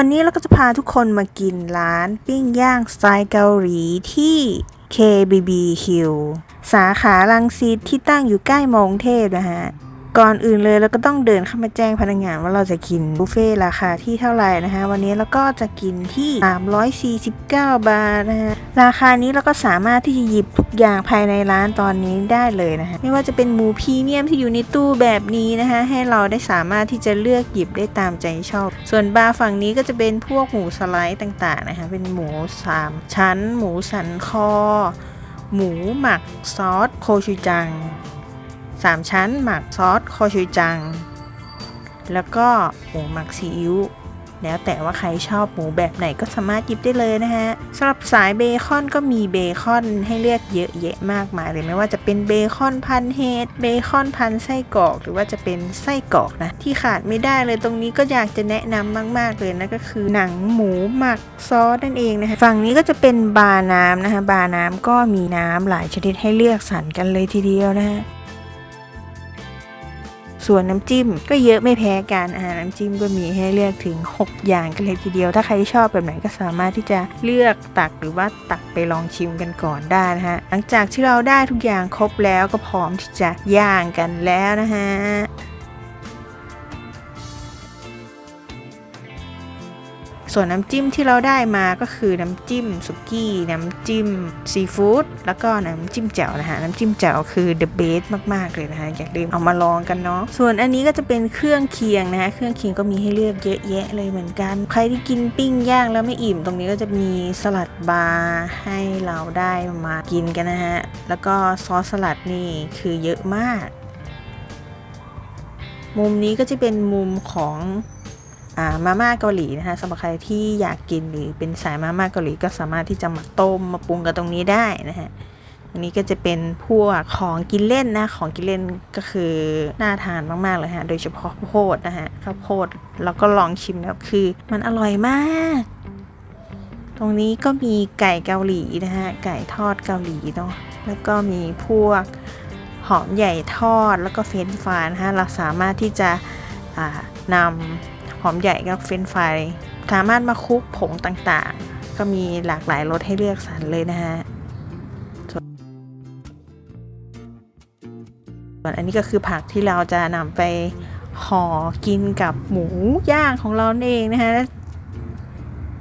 วันนี้เราก็จะพาทุกคนมากินร้านปิ้งย่างสไตล์เกาหลีที่ KBBQ สาขาลังสิตที่ตั้งอยู่ใกล้มองเทพนะฮะ ก่อนอื่นเลยเราก็ต้องเดินเข้ามาแจ้งพนักงานว่าเราจะกินบุฟเฟ่ราคาที่เท่าไหร่นะคะวันนี้เราก็จะกินที่ 349 บาทนะฮะราคานี้เราก็สามารถที่จะหยิบทุกอย่างภายในร้านตอนนี้ได้เลยนะคะไม่ว่าจะเป็นหมูพรีเมียมที่อยู่ในตู้แบบนี้นะคะให้เราได้สามารถที่จะเลือกหยิบได้ตามใจชอบ ส่วนบาร์ฝั่งนี้ก็จะเป็นพวกหมูสไลด์ต่างๆนะคะเป็นหมูสามชั้น หมูสันคอ หมูหมักซอสโคชูจัง สามชั้น หมักซอสโคชูจัง แล้วก็หมูหมักซีอิ๊วแล้วแต่ว่าใครชอบหมูแบบไหนก็สามารถหยิบได้เลยนะฮะสำหรับสายเบคอนก็มีเบคอนให้เลือกเยอะแยะมากมายเลยไม่ว่าจะเป็นเบคอนพันเฮดเบคอนพันไส้กรอก หรือว่าจะเป็นไส้กรอกนะที่ขาดไม่ได้เลยตรงนี้ก็อยากจะแนะนำมาก ๆเลยนะก็คือหนังหมูหมักซอสนั่นเองนะคะฝั่งนี้ก็จะเป็นบาร์น้ำนะคะบาร์น้ำก็มีน้ำหลายชนิดให้เลือกสรรกันเลยทีเดียวนะฮะ ส่วนน้ำจิ้มก็เยอะไม่แพ้กันอาหารน้ำจิ้มก็มีให้เลือกถึง 6 อย่างกันเลยทีเดียว ถ้าใครชอบแบบไหนก็สามารถที่จะเลือกตักหรือว่าตักไปลองชิมกันก่อนได้นะฮะหลังจากที่เราได้ทุกอย่างครบแล้วก็พร้อมที่จะย่างกันแล้วนะฮะ ส่วนน้ำจิ้มที่เราได้มาก็คือน้ำจิ้มสุกี้ น้ำจิ้มซีฟู้ดแล้วก็น้ำจิ้มแจ่วนะฮะน้ำจิ้มแจ่วคือ the best มากๆเลยนะฮะอย่าลืมเอามาลองกันเนาะส่วนอันนี้ก็จะเป็นเครื่องเคียงนะฮะเครื่องเคียงก็มีให้เลือกเยอะแยะเลยเหมือนกัน ใครที่กินปิ้งย่างแล้วไม่อิ่ม ตรงนี้ก็จะมีสลัดบาร์ให้เราได้มากินกันนะฮะแล้วก็ซอสสลัดนี่คือเยอะมาก มุมนี้ก็จะเป็นมุมของ มาม่าเกาหลีนะคะสำหรับใครที่อยากกินหรือเป็นสายมาม่าเกาหลีก็สามารถที่จะมาต้มมาปรุงกันตรงนี้ได้นะฮะอันนี้ก็จะเป็นพวกของกินเล่นนะของกินเล่นก็คือน่าทานมากๆเลยฮะโดยเฉพาะข้าวโพดนะฮะข้าวโพดเราก็ลองชิมแล้วคือ มันอร่อยมาก ตรงนี้ก็มีไก่เกาหลีนะฮะไก่ทอดเกาหลีเนาะแล้วก็มีพวกหอมใหญ่ทอดแล้วก็เฟรนช์ฟรายนะฮะเราสามารถที่จะนำ หอมใหญ่กับเฟรนฟรายสามารถมาคลุกผงต่างๆ ก็มีหลากหลายรสให้เลือกสรรเลยนะฮะส่วนส่วนอันนี้ก็คือผักที่เราจะนำไปห่อกินกับหมูย่างของเราเองนะฮะ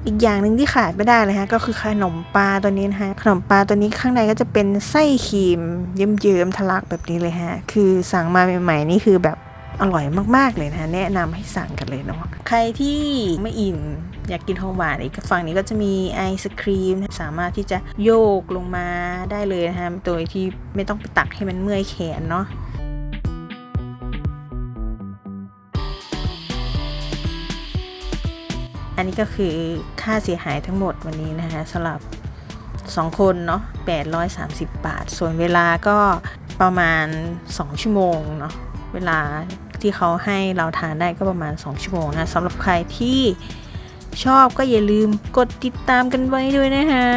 อีกอย่างหนึ่งที่ขาดไม่ได้เลยฮะก็คือขนมปลาตัวนี้นะฮะขนมปลาตัวนี้ข้างในก็จะเป็นไส้ครีมเยิ้มๆทะลักแบบนี้เลยฮะคือสั่งมาใหม่ๆนี่คือแบบ อร่อยมาก ๆ เลยนะแนะนำให้สั่งกันเลยเนาะใครที่ไม่อิ่มอยากกินของหวานอีกฝั่งนี้ก็จะมีไอศครีมสามารถที่จะโยกลงมาได้เลยนะฮะโดยที่ไม่ต้องไปตักให้มันเมื่อยแขนเนาะอันนี้ก็คือค่าเสียหายทั้งหมดวันนี้นะคะสำหรับ 2 คนเนาะ830 บาท ส่วนเวลาก็ประมาณ 2 ชั่วโมงเนาะ เวลาที่เขาให้เราทานได้ก็ประมาณ 2 ชั่วโมงนะสำหรับใครที่ชอบก็อย่าลืมกดติดตามกันไว้ด้วยนะคะ